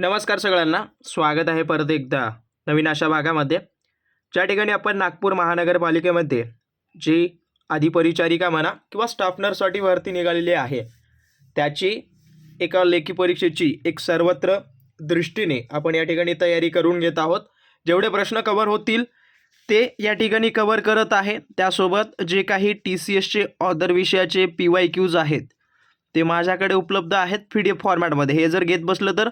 नमस्कार सगळ्यांना. स्वागत आहे परत एकदा नवीन अशा भागामध्ये. ज्या ठिकाणी आपण नागपूर महानगरपालिकेमध्ये जी अधिपरिचारिका म्हणा किंवा स्टाफ नर्ससाठी भरती निघालेली आहे त्याची एका लेखी परीक्षेची एक सर्वत्र दृष्टीने आपण या ठिकाणी तयारी करून घेत आहोत. जेवढे प्रश्न कवर होतील ते या ठिकाणी कवर करत आहे. त्यासोबत जे काही टी सी एसचे ऑदर विषयाचे पी वाय क्यूज आहेत ते माझ्याकडे उपलब्ध आहेत पी डी एफ फॉर्मॅटमध्ये हे जर घेत बसलं तर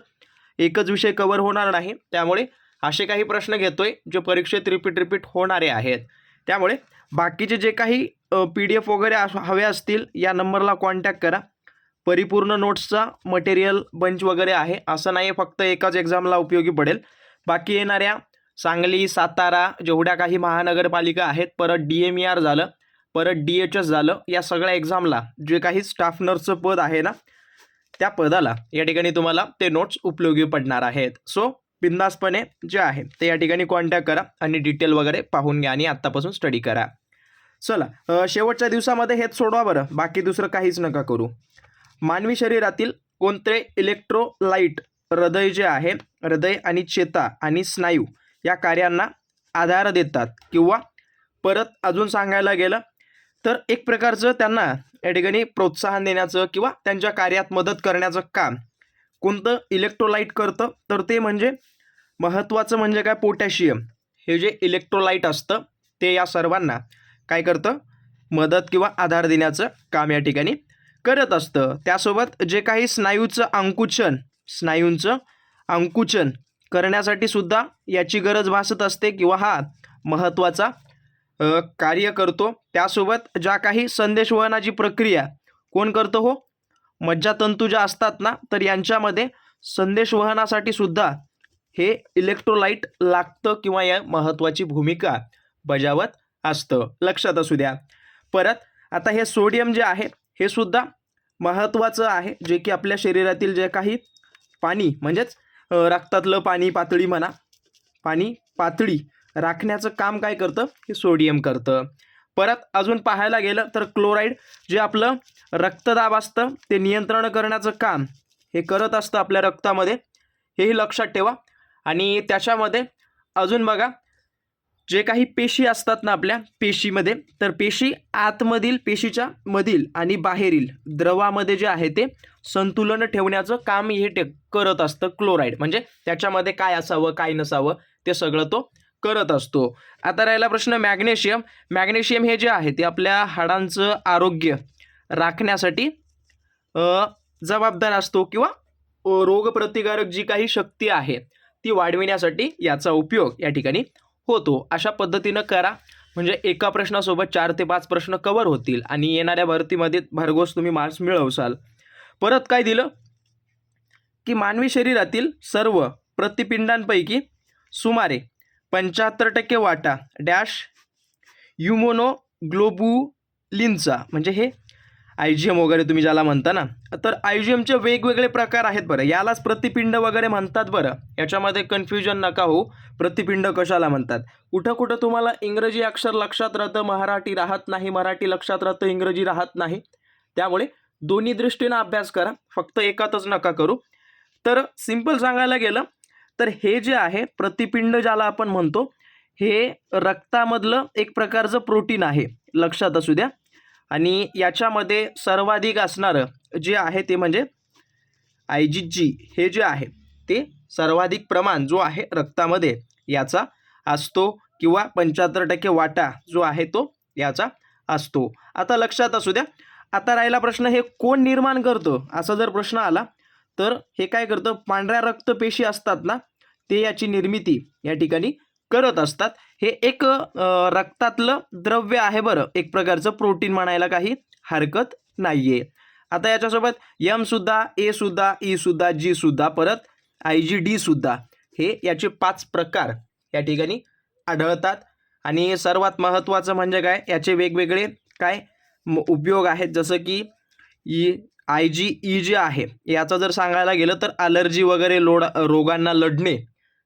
एकच विषय कवर होणार नाही. त्यामुळे असे काही प्रश्न घेतोय जे परीक्षेत रिपीट रिपीट होणारे आहेत. त्यामुळे बाकीचे जे काही पी डी एफ वगैरे अस- हवे असतील या नंबरला कॉन्टॅक्ट करा. परिपूर्ण नोट्सचा मटेरियल बंच वगैरे आहे. असं नाही फक्त एकाच एक्झामला उपयोगी पडेल. बाकी येणाऱ्या सांगली सातारा जेवढ्या काही महानगरपालिका आहेत परत डी एम ई आर झालं परत डी एच एस झालं या सगळ्या एक्झामला जे काही स्टाफ नर्सचं पद आहे ना त्या पदाला या ठिकाणी तुम्हाला ते नोट्स उपयोगी पडणार आहेत. सो बिंदासपणे जे आहे ते या ठिकाणी कॉन्टॅक्ट करा आणि डिटेल वगैरे पाहून घ्या आणि आत्तापासून स्टडी करा. चला शेवटच्या दिवसामध्ये हेच सोडवा बरं बाकी दुसरं काहीच नका करू. मानवी शरीरातील कोणते इलेक्ट्रोलाइट हृदय जे आहे हृदय आणि चेता आणि स्नायू या कार्यांना आधार देतात किंवा परत अजून सांगायला गेलं तर एक प्रकारचं त्यांना या ठिकाणी प्रोत्साहन देण्याचं किंवा त्यांच्या कार्यात मदत करण्याचं काम कोणतं इलेक्ट्रोलाइट करतं? तर ते म्हणजे महत्त्वाचं म्हणजे काय? पोटॅशियम. हे जे इलेक्ट्रोलाइट असतं ते या सर्वांना काय करतं? मदत किंवा आधार देण्याचं काम या ठिकाणी करत असतं. त्यासोबत जे काही स्नायूचं अंकुचन स्नायूंचं अंकुचन करण्यासाठी सुद्धा याची गरज भासत असते किंवा हा महत्त्वाचा कार्य करतो. त्यासोबत ज्या काही संदेशवहनाची प्रक्रिया कोण करतं हो? मज्जातंतू ज्या असतात ना तर यांच्यामध्ये संदेशवहनासाठी सुद्धा हे इलेक्ट्रोलाइट लागतं किंवा या महत्त्वाची भूमिका बजावत असतं. लक्षात असू द्या. परत आता हे सोडियम जे आहे हे सुद्धा महत्त्वाचं आहे. जे की आपल्या शरीरातील जे काही पाणी म्हणजेच रक्तातलं पाणी पातळी म्हणा पाणी पातळी राखण्याचं काम काय करतं? हे सोडियम करतं. परत अजून पाहायला गेलं तर क्लोराईड जे आपलं रक्तदाब असतं ते नियंत्रण करण्याचं काम हे करत असतं आपल्या रक्तामध्ये. हेही लक्षात ठेवा. आणि त्याच्यामध्ये अजून बघा जे काही पेशी असतात ना आपल्या पेशीमध्ये तर पेशी आतमधील पेशीच्या मधील आणि बाहेरील द्रवामध्ये जे आहे ते संतुलन ठेवण्याचं काम हे टे करत असतं क्लोराईड. म्हणजे त्याच्यामध्ये काय असावं काय नसावं ते सगळं तो करत असतो. आता राहिला प्रश्न मॅग्नेशियम. मॅग्नेशियम हे जे आहे ते आपल्या हाडांचं आरोग्य राखण्यासाठी जबाबदार असतो किंवा रोगप्रतिकारक जी काही शक्ती आहे ती वाढविण्यासाठी याचा उपयोग या ठिकाणी होतो. अशा पद्धतीनं करा. म्हणजे एका प्रश्नासोबत चार ते पाच प्रश्न कवर होतील आणि येणाऱ्या भरतीमध्ये भरघोस तुम्ही मार्क्स मिळवसाल. परत काय दिलं? की मानवी शरीरातील सर्व प्रतिपिंडांपैकी सुमारे पंच्याहत्तर टक्के वाटा डॅश युमोनोग्लोबुलिनचा म्हणजे हे आय जी एम वगैरे तुम्ही ज्याला म्हणता ना तर आय जी एमचे वेगवेगळे प्रकार आहेत बरं. यालाच प्रतिपिंड वगैरे म्हणतात बरं. याच्यामध्ये कन्फ्युजन नका हो प्रतिपिंड कशाला म्हणतात? कुठं कुठं तुम्हाला इंग्रजी अक्षर लक्षात राहतं मराठी राहत नाही मराठी लक्षात राहतं इंग्रजी राहत नाही. त्यामुळे दोन्ही दृष्टीनं अभ्यास करा. फक्त एकातच नका करू. तर सिंपल सांगायला गेलं तर हे जे आहे प्रतिपिंड ज्याला आपण म्हणतो हे रक्तामधलं एक प्रकारचं प्रोटीन आहे लक्षात असू द्या. आणि याच्यामध्ये सर्वाधिक असणारं जे आहे ते म्हणजे आय जी जी हे जे आहे ते सर्वाधिक प्रमाण जो आहे रक्तामध्ये याचा असतो किंवा पंच्याहत्तर टक्के वाटा जो आहे तो याचा असतो. आता लक्षात असू द्या आता राहिला प्रश्न हे कोण निर्माण करतं? असा जर प्रश्न आला तर हे काय करतं? पांढऱ्या रक्तपेशी असतात ना ते याची निर्मिती या ठिकाणी करत असतात. हे एक रक्तातलं द्रव्य आहे बरं. एक प्रकारचं प्रोटीन म्हणायला काही हरकत नाही आहे आता याच्यासोबत यम सुद्धा ए सुद्धा ई सुद्धा जी सुद्धा परत आय जी डी सुद्धा हे याचे पाच प्रकार या ठिकाणी आढळतात. आणि सर्वात महत्त्वाचं म्हणजे काय? याचे वेगवेगळे काय म- उपयोग आहेत. जसं की ई आय जी ई जे आहे. याचं जर सांगायला गेलं तर अलर्जी वगैरे लोड रोगांना लढणे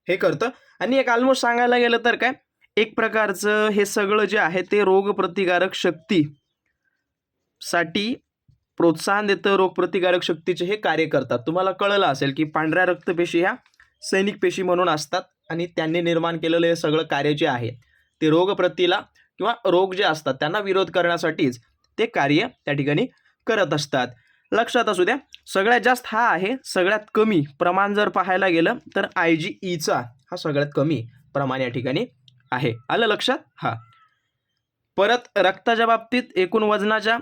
हे करतं. आणि एक ऑलमोस्ट सांगायला गेलं तर काय? एक प्रकारचं हे सगळं जे आहे ते रोगप्रतिकारक शक्ती साठी प्रोत्साहन देतं. रोगप्रतिकारक शक्तीचे हे कार्य करतात. तुम्हाला कळलं असेल की पांढऱ्या रक्तपेशी ह्या सैनिक पेशी म्हणून असतात आणि त्यांनी निर्माण केलेलं हे सगळं कार्य जे आहे ते रोगप्रतीला किंवा रोग जे असतात त्यांना विरोध करण्यासाठीच ते कार्य त्या ठिकाणी करत असतात. लक्षात असू द्या सगळ्यात जास्त हा आहे सगळ्यात कमी प्रमाण जर पाहायला गेलं तर आय जी ईचा हा सगळ्यात कमी प्रमाण या ठिकाणी आहे. आलं लक्षात? हां. परत रक्ताच्या बाबतीत एकूण वजनाच्या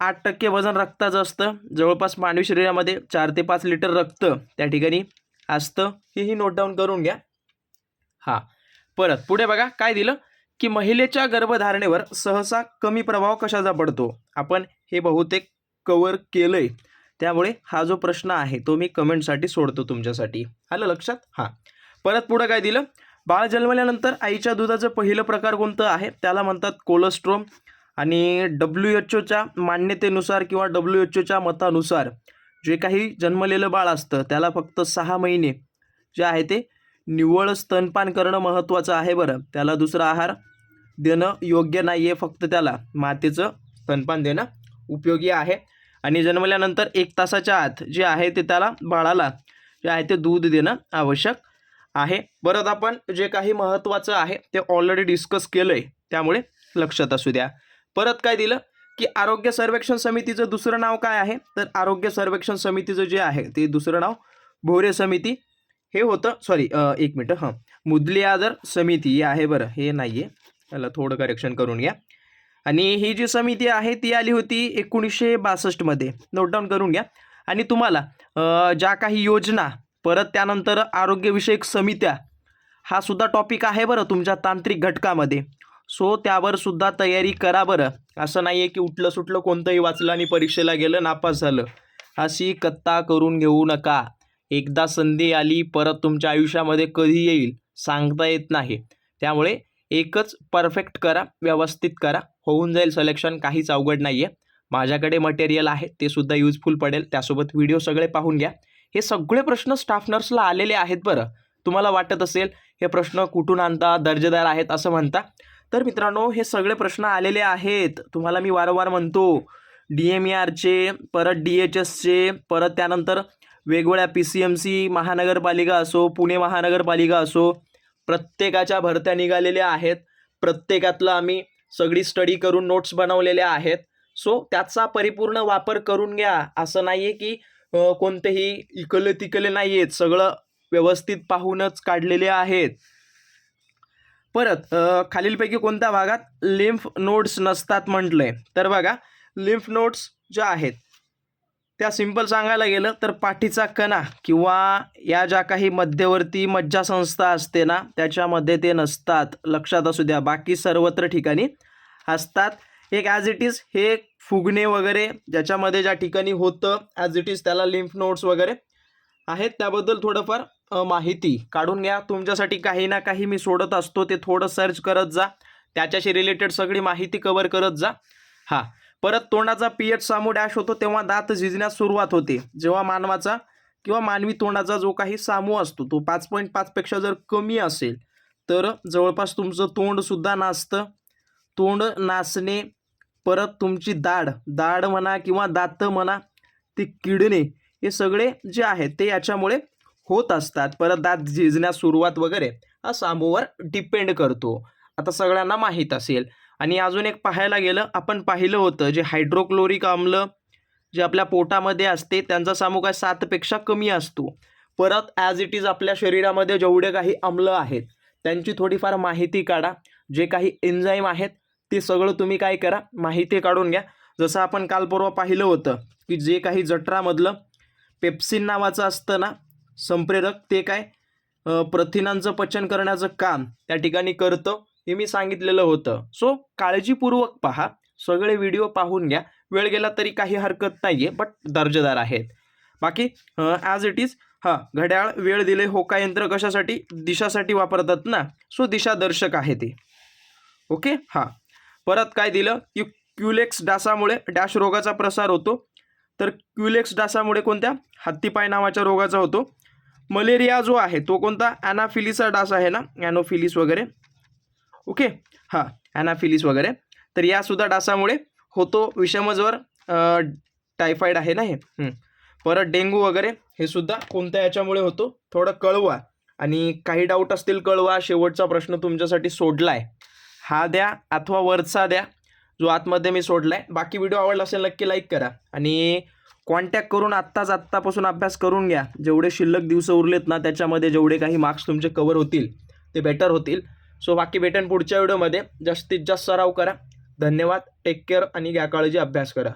आठ टक्के वजन रक्ताचं असतं. जवळपास मानवी शरीरामध्ये चार ते पाच लिटर रक्त त्या ठिकाणी असतं. हेही नोट डाऊन करून घ्या. हां. परत पुढे बघा काय दिलं? की महिलेच्या गर्भधारणेवर सहसा कमी प्रभाव कशाचा पडतो? आपण हे बहुतेक कवर केलं आहे त्यामुळे हा जो प्रश्न आहे तो मी कमेंटसाठी सोडतो तुमच्यासाठी. आलं लक्षात? हां. परत पुढं काय दिलं? बाळ जन्मल्यानंतर आईच्या दुधाचं पहिलं प्रकार कोणतं आहे? त्याला म्हणतात कोलेस्ट्रोम आणि डब्ल्यू एच ओच्या मान्यतेनुसार किंवा डब्ल्यू एच ओच्या मतानुसार जे काही जन्मलेलं बाळ असतं त्याला फक्त सहा महिने जे आहे ते निव्वळ स्तनपान करणं महत्त्वाचं आहे बरं. त्याला दुसरा आहार देणं योग्य नाही आहे फक्त त्याला. मातेचं स्तनपान देणं उपयोगी आहे. आणि जन्मल्यानंतर एक तासाच्या आत जे आहे ते त्याला बाळाला जे आहे ते दूध देणं आवश्यक आहे. परत आपण जे काही महत्त्वाचं आहे ते ऑलरेडी डिस्कस केलं आहे त्यामुळे लक्षात असू द्या. परत काय दिलं? की आरोग्य सर्वेक्षण समितीचं दुसरं नाव काय आहे? तर आरोग्य सर्वेक्षण समितीचं जे आहे ते दुसरं नाव भोरे समिती. हे होतं सॉरी एक मिनटं हां. मुदली आदर समिती हे आहे बरं हे नाही आहे त्याला थोडं करेक्शन करून घ्या. आणि ही जी समिती आहे ती आली होती एकोणीसशे बासष्टमध्ये नोट डाऊन करून घ्या. आणि तुम्हाला ज्या काही योजना परत त्यानंतर आरोग्यविषयक समित्या हा सुद्धा टॉपिक आहे बरं तुमच्या तांत्रिक घटकामध्ये. सो त्यावर सुद्धा तयारी करा बरं. असं नाही आहे की उठलं सुटलं कोणतंही वाचलं आणि परीक्षेला गेलं नापास झालं. अशी कत्ता करून घेऊ नका. एकदा संधी आली परत तुमच्या आयुष्यामध्ये कधी येईल सांगता येत नाही. त्यामुळे एकच परफेक्ट करा व्यवस्थित करा. होऊन जाईल सिलेक्शन काहीच अवघड नाही आहे माझ्याकडे मटेरियल आहे ते सुद्धा युजफुल पडेल. त्यासोबत व्हिडिओ सगळे पाहून घ्या. हे सगळे प्रश्न स्टाफ नर्सला आलेले आहेत बरं. तुम्हाला वाटत असेल हे प्रश्न कुठून आणता दर्जेदार आहेत असं म्हणता. तर मित्रांनो हे सगळे प्रश्न आलेले आहेत. तुम्हाला मी वारंवार म्हणतो डी एम ई आरचे परत डी एच एसचे परत त्यानंतर वेगवेगळ्या पी सी एम सी महानगरपालिका असो पुणे महानगरपालिका असो प्रत्येकाच्या भरत्या निघालेल्या आहेत. प्रत्येकातलं आम्ही सगळी स्टडी करून नोट्स बनवलेल्या आहेत. सो त्याचा परिपूर्ण वापर करून घ्या. असं नाही आहे की कोणतेही इकले तिकले नाही आहेत सगळं व्यवस्थित पाहूनच काढलेले आहेत. परत खालीलपैकी कोणत्या भागात लिम्फ नोड्स नसतात म्हटलंय? तर बघा लिम्फ नोड्स ज्या आहेत त्या सिंपल सांगायला गेलं तर पाठीचा कणा किंवा या ज्या काही मध्यवर्ती मज्जासंस्था असते ना त्याच्यामध्ये ते नसतात. लक्षात असू द्या. बाकी सर्वत्र ठिकाणी असतात. एक ॲज इट इज हे फुगणे वगैरे ज्याच्यामध्ये ज्या ठिकाणी होतं ॲज इट इज त्याला लिम्फ नोट्स वगैरे आहेत. त्याबद्दल थोडंफार माहिती काढून घ्या. तुमच्यासाठी काही ना काही मी सोडत असतो. ते थोडं सर्च करत जा. त्याच्याशी रिलेटेड सगळी माहिती कवर करत जा. हां. परत तोंडाचा पीएच सामू डॅश होतो तेव्हा दात झिजण्यास सुरुवात होते. जेव्हा मानवाचा किंवा मानवी तोंडाचा जो काही सामू असतो तो पाच पॉईंट पाचपेक्षा जर कमी असेल तर जवळपास तुमचं तोंडसुद्धा नाचतं तोंड नाचणे परत तुमची दाढ दाढ म्हणा किंवा दात म्हणा ते किडणे हे सगळे जे आहेत ते याच्यामुळे होत असतात. परत दात झिजण्यास सुरुवात वगैरे हा सामूवर डिपेंड करतो. आता सगळ्यांना माहीत असेल आणि अजून एक पाहायला गेलं आपण पाहिलं होतं जे हायड्रोक्लोरिक आम्ल जे आपल्या पोटामध्ये असते त्यांचा सामुकाय सातपेक्षा कमी असतो. परत ॲज इट इज आपल्या शरीरामध्ये जेवढे काही आम्ल आहेत त्यांची थोडीफार माहिती काढा. जे काही एन्झाईम आहेत ते सगळं तुम्ही काय करा माहिती काढून घ्या. जसं आपण काल परवा पाहिलं होतं की जे काही जठरामधलं पेप्सिन नावाचं असतं ना संप्रेरक ते काय प्रथिनांचं पचन करण्याचं काम त्या ठिकाणी करतं. हे मी सांगितलेलं होतं. सो काळजीपूर्वक पहा. सगळे व्हिडिओ पाहून घ्या. वेळ गेला तरी काही हरकत नाही आहे बट दर्जेदार आहेत. बाकी ॲज इट इज हां घड्याळ वेळ दिले होका यंत्र कशासाठी? दिशासाठी वापरतात ना. सो दिशादर्शक आहे ते. ओके हां. परत काय दिलं? की क्युलेक्स डासामुळे डॅश रोगाचा प्रसार होतो. तर क्युलेक्स डासामुळे कोणत्या? हत्तीपाय नावाच्या रोगाचा होतो. मलेरिया जो आहे तो कोणता? ॲनाफिलीचा डास आहे ना? ॲनोफिलिस वगैरे. ओके? हां ॲनाफिलिस वगैरे. तर यासुद्धा डासामुळे होतो विषमज्वर टायफॉईड आहे ना हे. परत डेंग्यू वगैरे हे सुद्धा कोणत्या याच्यामुळे होतो? थोडं कळवा. आणि काही डाऊट असतील कळवा. शेवटचा प्रश्न तुमच्यासाठी सोडला आहे हा द्या अथवा वरचा द्या. जो आतमध्ये मी सोडला आहे बाकी व्हिडिओ आवडला असेल नक्की लाईक करा. आणि कॉन्टॅक्ट करून आत्ताच आत्तापासून अभ्यास करून घ्या. जेवढे शिल्लक दिवस उरलेत ना त्याच्यामध्ये जेवढे काही मार्क्स तुमचे कवर होतील ते बेटर होतील. सो बाकी भेटेन पुढच्या व्हिडिओमध्ये. जास्तीत जास्त सराव करा. धन्यवाद. टेक केअर आणि घ्या काळजी. अभ्यास करा.